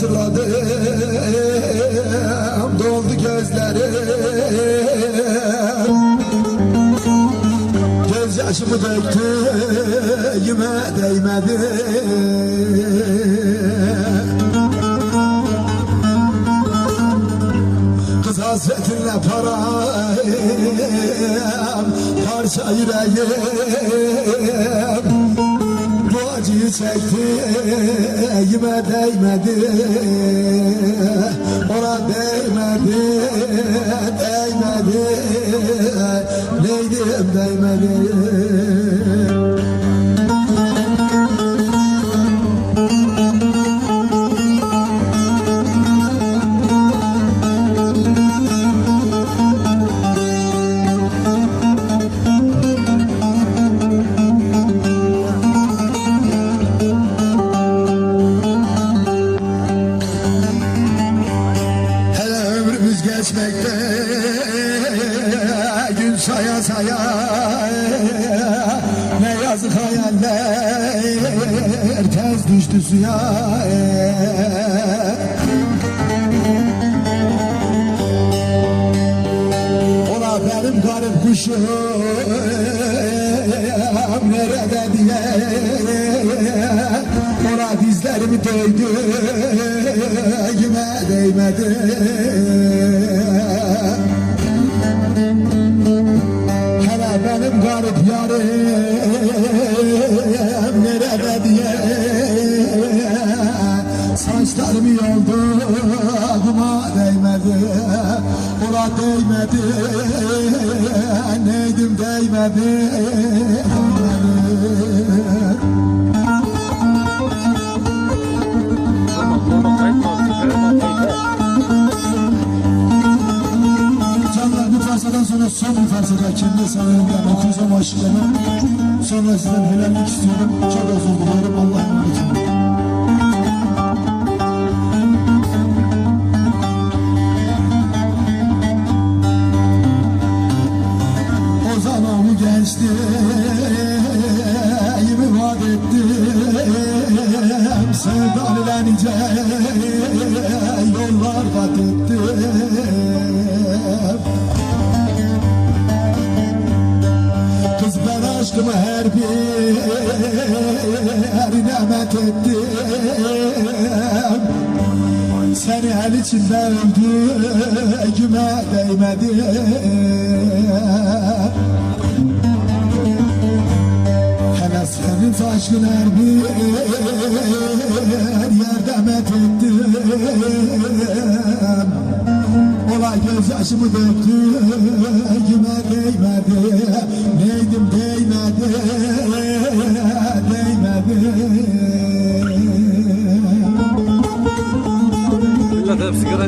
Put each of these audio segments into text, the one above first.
hatırladım Doldu gözlerim Göz yaşımı döktü Yüme değmedi. Kız hasretinle param Parça yüreğim acıyı çekti Yüme değmedi. Ona değmedi Değmedi. Neydim değmedi geçmekte Gün saya saya Ne yazık hayaller Tez düştü suya. Ola benim garip kuşum Nerede diye. Ona dizlerimi döydü Yüme değmedi yarım Nerede diye Saçlarım yoldu Aklıma değmedi Ola değmedi Neydim değmedi Değmedi aşklarını. Sonra sizden helallik istiyorum. Çok özür dilerim. Allah'a emanet olun. O zaman o gençliğimi vaat ettim Sevdan ile nice yollar kat Aşkımı her bir nimet ettim. Seni el içinde değmedi Hele senin saçın her bir yerde met ettim Gözyaşımı döktü Yüme değmedi Neydim değmedi Değmedi. İlla da sigara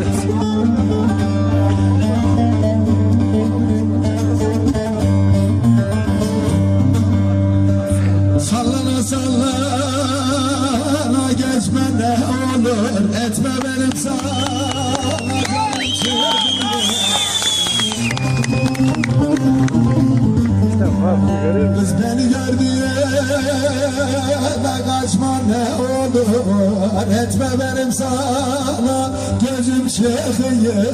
Sallana sallana geçme ne olur Etme benim sana. Kız olur Etme benim sana gözüm çıkıyor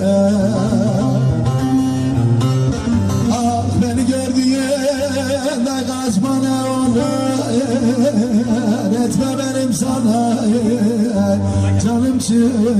Ah beni gördüğünde kaçma ne olur Etme benim sana canım çıkıyor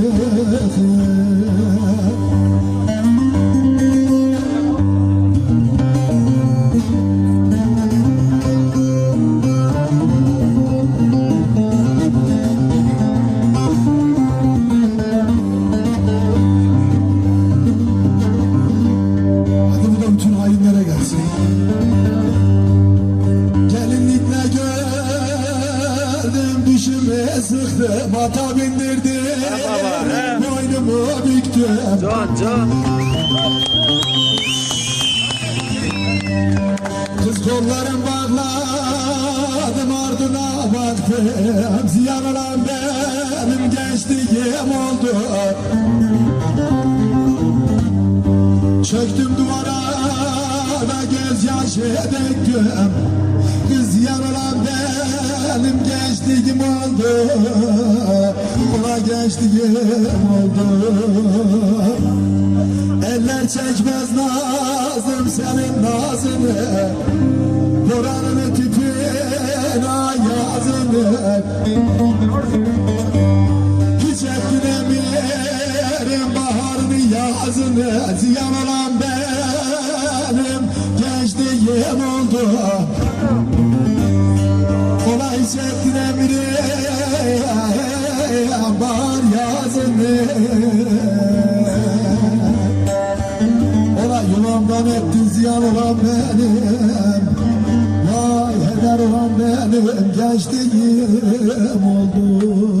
sıktım ata bindirdim boynumu büktüm Can can. Kız kollarım bağladım ardına baktım. Ziyan olan benim gençliğim oldu. Çöktüm duvara ve gözyaşı döktüm. Kız benim gençliğim oldu Ula gençliğim oldu. Eller çekmez nazım senin nazını Buranın tipine yazını Hiç etkilemeyelim baharını yazını. Ziyan olan benim gençliğim oldu Olay çektiremirim bahar yazını Olay yulamdan ettin ziyan olan benim. Vay heder olan benim. Gençliğim oldu